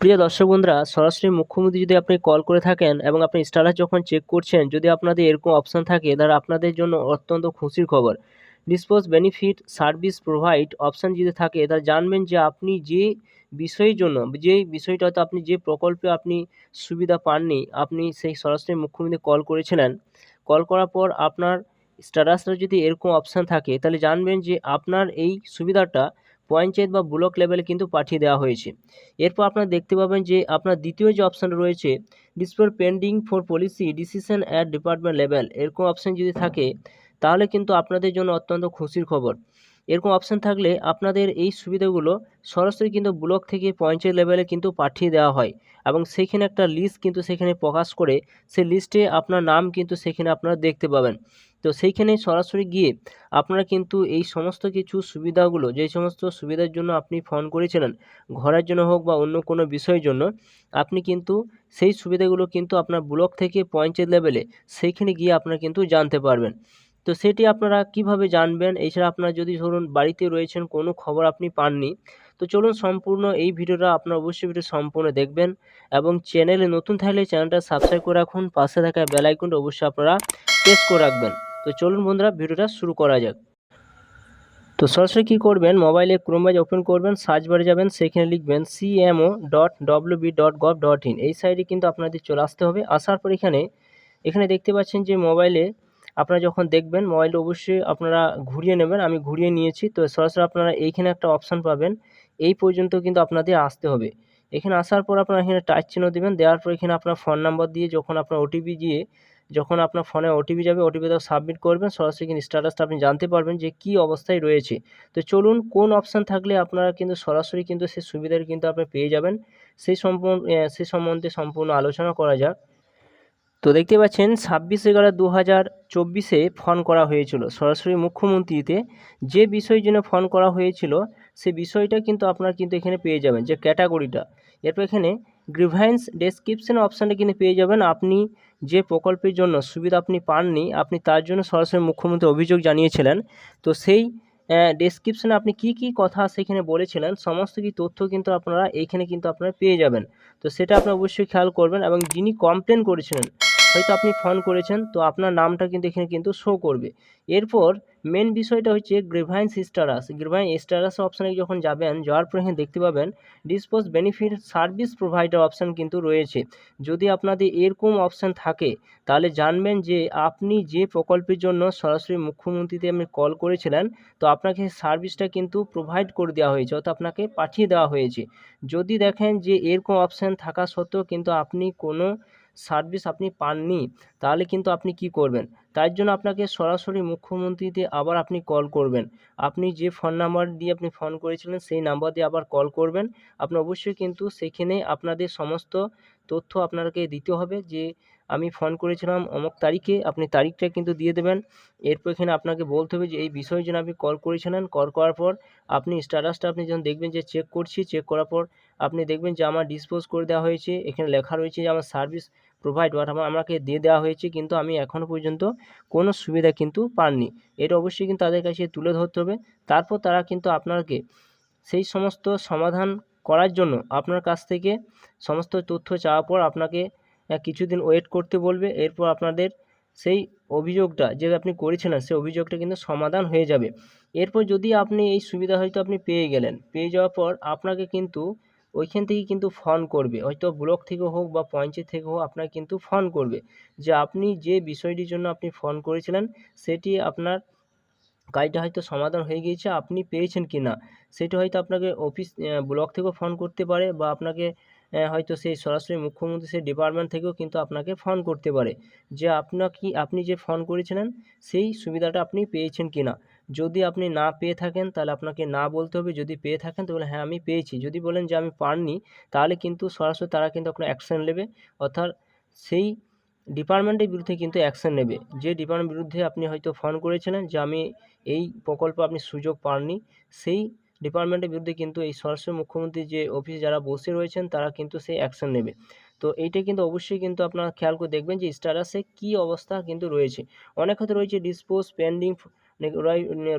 প্রিয় দর্শক বন্ধুরা, সরাসরি মুখ্যমন্ত্রী যদি আপনি কল করে থাকেন এবং আপনি স্ট্যাটাস যখন চেক করছেন, যদি আপনাদের এরকম অপশান থাকে, তাহলে আপনাদের জন্য অত্যন্ত খুশির খবর। Dispose benefit service provide option যদি থাকে, তাহলে জানবেন যে আপনি যে বিষয়ের জন্য, যে বিষয়টা হয়তো আপনি যে প্রকল্পে আপনি সুবিধা পাননি, আপনি সেই সরাসরি মুখ্যমন্ত্রী কল করেছিলেন। কল করার পর আপনার স্ট্যাটাসটা যদি এরকম অপশান থাকে, তাহলে জানবেন যে আপনার এই সুবিধাটা পঞ্চায়েত বা ব্লক লেভেলে কিন্তু পাঠিয়ে দেওয়া হয়েছে। এরপর আপনারা দেখতে পাবেন যে আপনার দ্বিতীয় যে অপশান রয়েছে disposed pending for policy decision at department level এরকম অপশান যদি থাকে, তাহলে কিন্তু আপনাদের জন্য অত্যন্ত খুশির খবর। এরকম অপশান থাকলে আপনাদের এই সুবিধাগুলো সরাসরি কিন্তু ব্লক থেকে পঞ্চায়েত লেভেলে কিন্তু পাঠিয়ে দেওয়া হয় এবং সেইখানে একটা লিস্ট কিন্তু সেখানে প্রকাশ করে, সেই লিস্টে আপনার নাম কিন্তু সেখানে আপনারা দেখতে পাবেন। তো সেইখানে সরাসরি গিয়ে আপনারা কিন্তু এই সমস্ত কিছু সুবিধাগুলো যেই সমস্ত সুবিধার জন্য আপনি ফোন করেছিলেন, ঘরের জন্য হোক বা অন্য কোনো বিষয়ের জন্য, আপনি কিন্তু সেই সুবিধাগুলো কিন্তু আপনার ব্লক থেকে পঞ্চায়েত লেভেলে সেইখানে গিয়ে আপনারা কিন্তু জানতে পারবেন। তো সেটি আপনারা কীভাবে জানবেন? এছাড়া আপনারা যদি ধরুন বাড়িতে রয়েছেন, কোনো খবর আপনি পাননি, তো চলুন সম্পূর্ণ এই ভিডিওটা আপনারা অবশ্যই ভিডিও সম্পূর্ণ দেখবেন এবং চ্যানেলে নতুন থাকলে চ্যানেলটা সাবস্ক্রাইব করে রাখুন, পাশে থাকা বেল আইকনটা অবশ্যই আপনারা প্রেস করে রাখবেন। তো চলুন বন্ধুরা, ভিডিওটা শুরু করা যাক। তো সরাসরি কী করবেন? মোবাইলে ক্রোমাইজ ওপেন করবেন সার্চ বারে যাবেন, সেখানে লিখবেন CMO dot W B dot gov dot in এই সাইডে কিন্তু আপনাদের চলে আসতে হবে। আসার পর এখানে এখানে দেখতে পাচ্ছেন যে মোবাইলে আপনারা যখন দেখবেন, মোবাইলটা অবশ্যই আপনারা ঘুরিয়ে নেবেন। আমি ঘুরিয়ে নিয়েছি, তো সরাসরি আপনারা এইখানে একটা অপশান পাবেন। এই পর্যন্ত কিন্তু আপনাদের আসতে হবে। এখানে আসার পর আপনারা এখানে টাচ চিহ্ন দেবেন। দেওয়ার পর এখানে আপনার ফোন নাম্বার দিয়ে যখন আপনার ওটিপি দিয়ে যখন আপনার ফোনে ওটিপি যাবে ওটিপিটা সাবমিট করবেন। সরাসরি কিন্তু স্ট্যাটাসটা আপনি জানতে পারবেন যে কী অবস্থায় রয়েছে। তো চলুন, কোন অপশান থাকলে আপনারা কিন্তু সরাসরি কিন্তু সেই সুবিধাটা কিন্তু আপনি পেয়ে যাবেন। সেই সম্পূর্ণ সেই সম্বন্ধে সম্পূর্ণ আলোচনা করা যাক। তো দেখতে পাচ্ছেন, ছাব্বিশ এগারো দু হাজার চব্বিশে ফোন করা হয়েছিল সরাসরি মুখ্যমন্ত্রীতে। যে বিষয়ের জন্য ফোন করা হয়েছিল, সে বিষয়টা কিন্তু আপনারা কিন্তু এখানে পেয়ে যাবেন, যে ক্যাটাগরিটা এরপর এখানে গ্রিভাইন্স ডেসক্রিপশন অপশানটা কিন্তু পেয়ে যাবেন। আপনি যে প্রকল্পের জন্য সুবিধা আপনি পাননি, আপনি তার জন্য সরাসরি মুখ্যমন্ত্রী অভিযোগ জানিয়েছিলেন। তো সেই ডেসক্রিপশানে আপনি কি কি কথা সেখানে বলেছিলেন, সমস্ত কি তথ্য কিন্তু আপনারা এইখানে কিন্তু আপনারা পেয়ে যাবেন। তো সেটা আপনি অবশ্যই খেয়াল করবেন এবং যিনি কমপ্লেন করেছিলেন হয়তো আপনি ফোন করেছেন, তো আপনার নামটা কিন্তু এখানে কিন্তু শো করবে। এরপর মেন বিষয়টা হচ্ছে গ্রিভাইন্স স্টারাস গ্রিভাইন স্টারাস অপশানে যখন যাবেন, যাওয়ার পর এখানে দেখতে পাবেন dispose benefit service provider option কিন্তু রয়েছে। যদি আপনাদের এরকম অপশান থাকে, তাহলে জানবেন যে আপনি যে প্রকল্পের জন্য সরাসরি মুখ্যমন্ত্রীতে আপনি কল করেছিলেন, তো আপনাকে সার্ভিসটা কিন্তু প্রোভাইড করে দেওয়া হয়েছে, অর্থাৎ আপনাকে পাঠিয়ে দেওয়া হয়েছে। যদি দেখেন যে এরকম অপশান থাকা সত্ত্বেও কিন্তু আপনি কোনো সার্ভিস আপনি পাননি, তাহলে কিন্তু আপনি কি করবেন? তার জন্য আপনাকে সরাসরি মুখ্যমন্ত্রীতে আবার আপনি কল করবেন। আপনি যে ফোন নাম্বার দিয়ে আপনি ফোন করেছিলেন, সেই নাম্বার দিয়ে আবার কল করবেন। আপনি অবশ্যই কিন্তু সেখানে আপনাদের সমস্ত তথ্য আপনাকে দিতে হবে যে আমি ফোন করেছিলাম, অমুক তারিখে, আপনি তারিখটা কিন্তু দিয়ে দেবেন। এরপর এখানে আপনাকে বলতে হবে যে, এই বিষয়ের জন্য আপনি কল করেছিলেন। কল করার পর আপনি স্ট্যাটাসটা আপনি যখন দেখবেন যে চেক করছি চেক করার পর আপনি দেখবেন যে, আমার ডিসপোজ করে দেওয়া হয়েছে। এখানে লেখা রয়েছে যে, আমার সার্ভিস প্রোভাইড অর্থাৎ আমাকে দিয়ে দেওয়া হয়েছে, কিন্তু আমি এখনও পর্যন্ত কোনো সুবিধা কিন্তু পাননি। এটা অবশ্যই কিন্তু তাদের কাছে তুলে ধরতে হবে। তারপর তারা কিন্তু আপনাকে সেই সমস্ত সমাধান করার জন্য আপনার কাছ থেকে সমস্ত তথ্য চাওয়ার পর আপনাকে কিছুদিন ওয়েট করতে বলবে, এরপর আপনাদের সেই অভিযোগটা যে আপনি করেছিলেন সেই অভিযোগটা কিন্তু সমাধান হয়ে যাবে। এরপর যদি আপনি এই সুবিধা হয়তো আপনি পেয়ে গেলেন, পেয়ে যাওয়ার পর আপনাকে কিন্তু ওইখান থেকে কিন্তু ফোন করবে। হয়তো ব্লক থেকে হোক বা পঞ্চায়েত থেকে হোক আপনাকে কিন্তু ফোন করবে যে আপনি যে বিষয়টির জন্য আপনি ফোন করেছিলেন, সেটি আপনার কাজটা হয়তো সমাধান হয়ে গিয়েছে, আপনি পেয়েছেন কি না সেটা হয়তো আপনাকে অফিস ব্লক থেকেও ফোন করতে পারে বা আপনাকে হয়তো সেই সরাসরি মুখ্যমন্ত্রী সেই ডিপার্টমেন্ট থেকেও কিন্তু আপনাকে ফোন করতে পারে। যে আপনাকে আপনি যে ফোন করেছিলেন, সেই সুবিধাটা আপনি পেয়েছেন কি না যদি আপনি না পেয়ে থাকেন, তাহলে আপনাকে না বলতে হবে। যদি পেয়ে থাকেন তাহলে হ্যাঁ আমি পেয়েছি। যদি বলেন যে, আমি পাইনি তাহলে কিন্তু সরাসরি তারা কিন্তু আপনার অ্যাকশান নেবে। অর্থাৎ সেই ডিপার্টমেন্টের বিরুদ্ধে কিন্তু অ্যাকশান নেবে। যে ডিপার্টমেন্ট বিরুদ্ধে আপনি হয়তো ফোন করেছিলেন যে, আমি এই প্রকল্প আপনি সুযোগ পাননি, সেই ডিপার্টমেন্টের বিরুদ্ধে কিন্তু এই সরাসরি মুখ্যমন্ত্রী যে অফিসে যারা বসে রয়েছেন, তারা কিন্তু সেই অ্যাকশন নেবে। তো এইটা কিন্তু অবশ্যই কিন্তু আপনারা খেয়াল করে দেখবেন যে স্ট্যাটাসে কী অবস্থা কিন্তু রয়েছে। অনেক হয়তো রয়েছে ডিসপোজ পেন্ডিং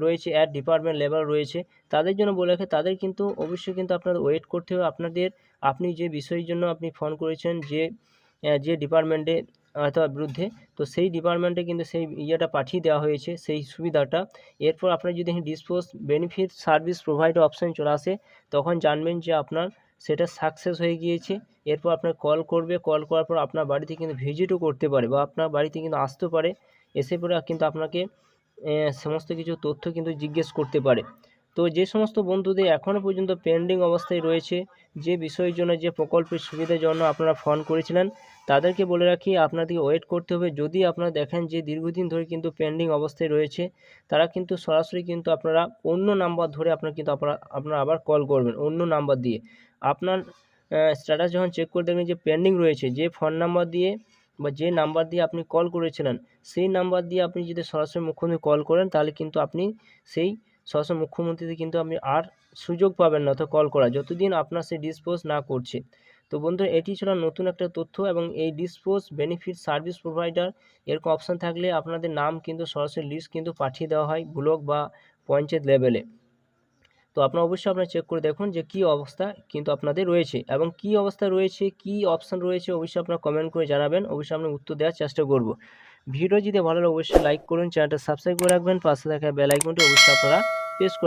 রয়েছে অ্যাট ডিপার্টমেন্ট লেভেল রয়েছে। তাদের জন্য বলে রাখে, তাদের কিন্তু অবশ্যই কিন্তু আপনাদের ওয়েট করতে হবে। আপনাদের, আপনি যে বিষয়ের জন্য আপনি ফোন করেছেন, যে যে ডিপার্টমেন্টে অথবা বিরুদ্ধে, তো সেই ডিপার্টমেন্টে কিন্তু সেই ইয়েটা পাঠিয়ে দেওয়া হয়েছে, সেই সুবিধাটা। এরপর আপনার যদি dispose benefit service provide option চলে আসে, তখন জানবেন যে আপনার সেটা সাকসেস হয়ে গিয়েছে। এরপর আপনার কল করবে কল করার পর আপনার বাড়িতে কিন্তু ভিজিটও করতে পারে বা আপনার বাড়িতে কিন্তু আসতে পারে। এসে পরে কিন্তু আপনাকে সমস্ত কিছু তথ্য কিন্তু জিজ্ঞেস করতে পারে। তো যে সমস্ত বন্ধুদের এখনও পর্যন্ত পেন্ডিং অবস্থায় রয়েছে, যে বিষয়ের জন্য, যে প্রকল্পের সুবিধার জন্য আপনারা ফোন করেছিলেন, তাদেরকে বলে রাখি, আপনাদেরকে ওয়েট করতে হবে। যদি আপনারা দেখেন যে দীর্ঘদিন ধরে কিন্তু পেন্ডিং অবস্থায় রয়েছে, তারা কিন্তু সরাসরি কিন্তু আপনারা অন্য নাম্বার ধরে আপনারা কিন্তু আপনারা আপনারা আবার কল করবেন অন্য নাম্বার দিয়ে। আপনার স্ট্যাটাস যখন চেক করে দেখবেন যে পেন্ডিং রয়েছে, যে ফোন নাম্বার দিয়ে বা যে নাম্বার দিয়ে আপনি কল করেছিলেন, সেই নাম্বার দিয়ে আপনি যদি সরাসরি মুখ্যমন্ত্রী কল করেন, তাহলে কিন্তু আপনি সেই সরাসরি মুখ্যমন্ত্রীতে কিন্তু আপনি আর সুযোগ পাবেন না তো কল করা যতদিন আপনার সে ডিসপোজ না করছে। তো বন্ধুরা, এটি ছিল নতুন একটা তথ্য এবং এই ডিসপোজ বেনিফিট সার্ভিস প্রোভাইডার এরকম অপশান থাকলে আপনাদের নাম কিন্তু সরাসরি লিস্ট কিন্তু পাঠিয়ে দেওয়া হয় ব্লক বা পঞ্চায়েত লেভেলে তো আপনারা অবশ্যই আপনারা চেক করে দেখুন যে কী অবস্থা কিন্তু আপনাদের রয়েছে এবং কী অবস্থা রয়েছে, কী অপশান রয়েছে অবশ্যই আপনারা কমেন্ট করে জানাবেন। অবশ্যই আমরা উত্তর দেওয়ার চেষ্টা করব। ভিডিও যদি ভালো লাগে, অবশ্যই লাইক করুন, চ্যানেলটা সাবস্ক্রাইব করে রাখবেন, পাশে থাকা বেল আইকনটি অবশ্যই আপনারা প্রেস করে